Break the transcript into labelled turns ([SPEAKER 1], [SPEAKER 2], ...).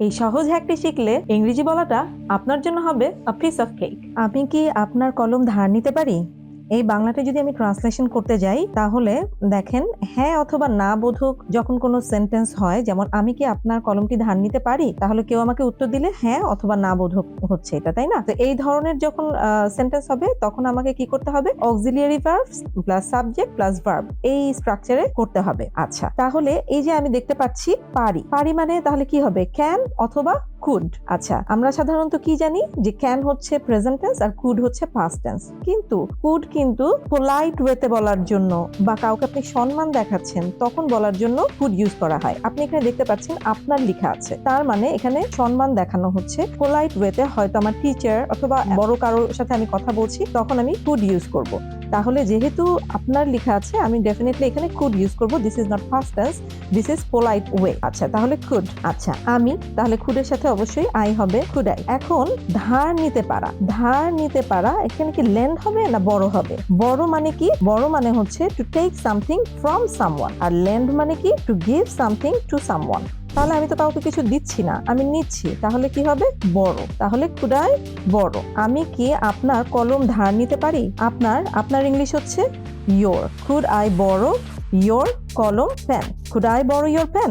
[SPEAKER 1] এই সহজ হ্যাকটি শিখলে ইংরেজি বলাটা আপনার জন্য হবে আ পিস অফ কেক আমি কি আপনার কলম ধার নিতে পারি? এই বাংলাটা যদি আমি ট্রান্সলেশন করতে যাই, তাহলে দেখেন হ্যাঁ অথবা না বোধক যখন কোনো সেন্টেন্স হয়, যেমন আমি কি আপনার কলমটি ধার নিতে পারি? তাহলে কেউ আমাকে উত্তর দিলে হ্যাঁ অথবা না বোধক হচ্ছে এটা, তাই না? তো এই ধরনের যখন সেন্টেন্স হবে, তখন আমাকে কি করতে হবে? Auxiliary verbs plus subject plus verb এই স্ট্রাকচারে করতে হবে। আচ্ছা তাহলে এই যে আমি দেখতে পাচ্ছি, পারি। পারি মানে তাহলে কি হবে? ক্যান অথবা কুড আচ্ছা আমরা সাধারণত কি জানি? যে ক্যান হচ্ছে প্রেজেন্ট টেন্স আর কুড হচ্ছে পাস্ট টেন্স কিন্তু কুড কিন্তু পোলাইট ওয়েতে বলার জন্য বা কাউকে আপনি সম্মান দেখাচ্ছেন, তখন বলার জন্য কুড ইউজ করা হয়। আপনি এখানে দেখতে পাচ্ছেন আপনার লেখা আছে। তার মানে এখানে সম্মান দেখানো হচ্ছে। পোলাইট ওয়েতে হয়তো আমার টিচার অথবা বড় কারোর সাথে আমি কথা বলছি, তখন আমি কুড ইউজ করব। তাহলে যেহেতু আপনার লেখা আছে, আমি ডেফিনেটলি এখানে কুড ইউজ করব। This is not first tense this is polite way আচ্ছা তাহলে কুড আচ্ছা আমি, তাহলে খুডের সাথে অবশ্যই আই হবে কুড খুডাই এখন ধার নিতে পারা, ধার নিতে পারা, এখানে কি ল্যান্ড হবে না বড় হবে? বড় মানে কি? বড় মানে হচ্ছে to take something from someone R lend মানে কি? To give something to someone তাহলে আমি তো কাউকে কিছু দিচ্ছি না, আমি নিচ্ছি। তাহলে কি হবে? বড়। তাহলে খুদাই বড়। আমি কি আপনার কলম ধার নিতে পারি? আপনার আপনার ইংলিশ হচ্ছে your could I borrow your কলম pen could I borrow your pen